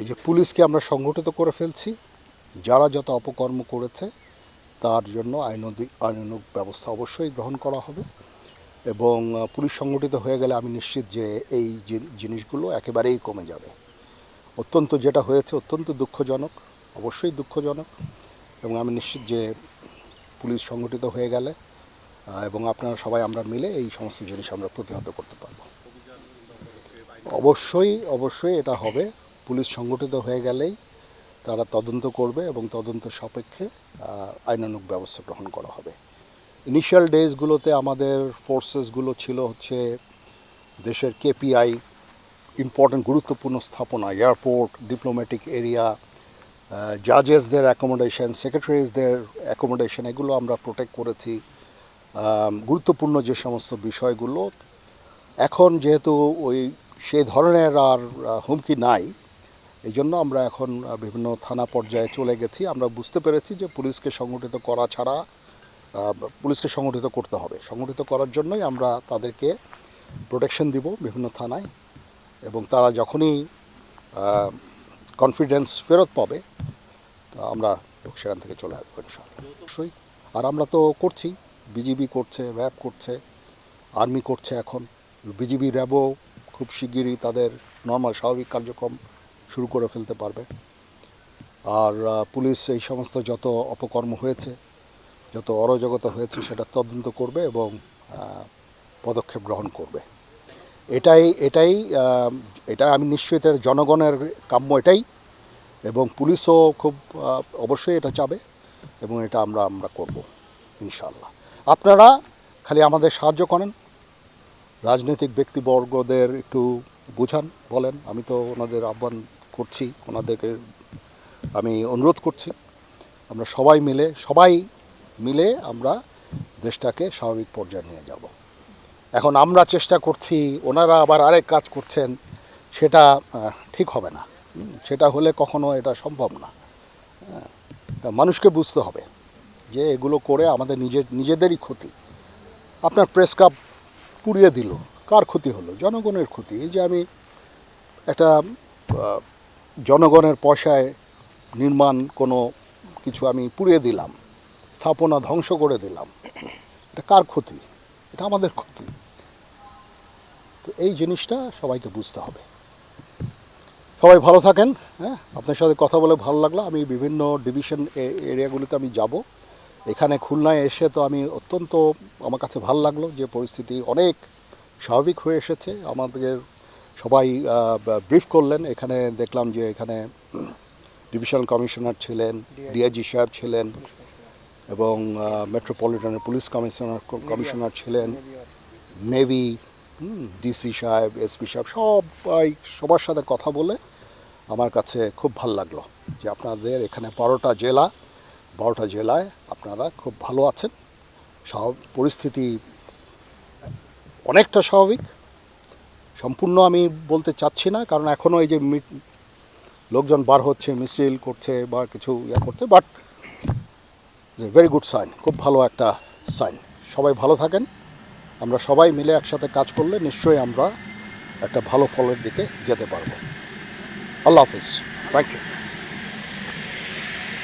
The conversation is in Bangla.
এই যে পুলিশকে আমরা সংগঠিত করে ফেলছি, যারা যত অপকর্ম করেছে, তার জন্য আইনদি আইনানুগ ব্যবস্থা অবশ্যই গ্রহণ করা হবে। এবং পুলিশ সংগঠিত হয়ে গেলে আমি নিশ্চিত যে এই জিনিসগুলো একেবারেই কমে যাবে। অত্যন্ত যেটা হয়েছে অত্যন্ত দুঃখজনক, অবশ্যই দুঃখজনক। এবং আমি নিশ্চিত যে পুলিশ সংগঠিত হয়ে গেলে এবং আপনারা সবাই আমরা মিলে এই সমস্ত জিনিস আমরা প্রতিহত করতে পারব। অবশ্যই অবশ্যই এটা হবে। পুলিশ সংগঠিত হয়ে গেলেই তারা তদন্ত করবে এবং তদন্ত সাপেক্ষে আইনানুগ ব্যবস্থা গ্রহণ করা হবে। ইনিশিয়াল ডেজগুলোতে আমাদের ফোর্সেসগুলো ছিল হচ্ছে দেশের কেপিআই ইম্পর্ট্যান্ট গুরুত্বপূর্ণ স্থাপনা এয়ারপোর্ট ডিপ্লোম্যাটিক এরিয়া জাজেসদের অ্যাকোমোডেশন সেক্রেটারিজদের অ্যাকোমোডেশন এগুলো আমরা প্রোটেক্ট করেছি। গুরুত্বপূর্ণ যে সমস্ত বিষয়গুলো, এখন যেহেতু ওই সেই ধরনের আর হুমকি নাই এই জন্য আমরা এখন বিভিন্ন থানা পর্যায়ে চলে গেছি। আমরা বুঝতে পেরেছি যে পুলিশকে সংগঠিত করা ছাড়া পুলিশকে সংগঠিত করতে হবে। সংগঠিত করার জন্যই আমরা তাদেরকে প্রোটেকশন দিব বিভিন্ন থানায় এবং তারা যখনই কনফিডেন্স ফেরত পাবে আমরা সেখান থেকে চলে আসব অবশ্যই। আর আমরা তো করছি। বিজিবি করছে র্যাব করছে আর্মি করছে এখন। বিজিবি র্যাবও খুব শিগগিরই তাদের নর্মাল স্বাভাবিক কার্যক্রম শুরু করে ফেলতে পারবে। আর পুলিশ এই সমস্ত যত অপকর্ম হয়েছে, যত অরাজকতা হয়েছে, সেটা তদন্ত করবে এবং পদক্ষেপ গ্রহণ করবে। এটাই এটাই এটা আমি এটা জনগণের কাম্য এটাই এবং পুলিশও খুব অবশ্যই এটা চাবে এবং এটা আমরা আমরা করব ইনশাল্লাহ আপনারা খালি আমাদের সাহায্য করেন, রাজনৈতিক ব্যক্তিবর্গদের একটু বুঝান, বলেন। আমি তো ওনাদের আহ্বান করছি, ওনাদেরকে আমি অনুরোধ করছি। আমরা সবাই মিলে সবাই মিলে আমরা দেশটাকে স্বাভাবিক পর্যায়ে নিয়ে যাব। এখন আমরা চেষ্টা করছি, ওনারা আবার আরেক কাজ করছেন, সেটা ঠিক হবে না। সেটা হলে কখনো এটা সম্ভব না। মানুষকে বুঝতে হবে যে এগুলো করে আমাদের নিজের নিজেদেরই ক্ষতি। আপনার প্রেস কাপ পুড়িয়ে দিল। কার ক্ষতি হলো? জনগণের ক্ষতি। এই যে আমি একটা জনগণের পয়সায় নির্মাণ কোনো কিছু আমি পুড়িয়ে দিলাম, স্থাপনা ধ্বংস করে দিলাম, এটা কার ক্ষতি? এটা আমাদের ক্ষতি। তো এই জিনিসটা সবাইকে বুঝতে হবে। সবাই ভালো থাকেন হ্যাঁ? আপনার সাথে কথা বলে ভালো লাগল। আমি বিভিন্ন ডিভিশন এরিয়াগুলিতে আমি যাব। এখানে খুলনায় এসে তো আমি অত্যন্ত আমার কাছে ভালো লাগল যে পরিস্থিতি অনেক স্বাভাবিক হয়ে এসেছে। আমাদের সবাই ব্রিফ করলেন। এখানে দেখলাম যে এখানে ডিভিশনাল কমিশনার ছিলেন ডিআইজি সাহেব ছিলেন এবং মেট্রোপলিটনের পুলিশ কমিশনার কমিশনার ছিলেন। নেভি ডিসি সাহেব এসপি সাহেব সবাই সবার সাথে কথা বলে আমার কাছে খুব ভালো লাগল যে আপনাদের এখানে বারোটা জেলা বারোটা জেলায় আপনারা খুব ভালো আছেন। স্বাভাব পরিস্থিতি অনেকটা স্বাভাবিক। সম্পূর্ণ আমি বলতে চাচ্ছি না, কারণ এখনও এই যে লোকজন বার হচ্ছে, মিছিল করছে বা কিছু ইয়া করছে বাট ভেরি গুড সাইন খুব ভালো একটা সাইন সবাই ভালো থাকেন, আমরা সবাই মিলে একসাথে কাজ করলে নিশ্চয়ই আমরা একটা ভালো ফলের দিকে যেতে পারব। আল্লাহ হাফিজ। Thank you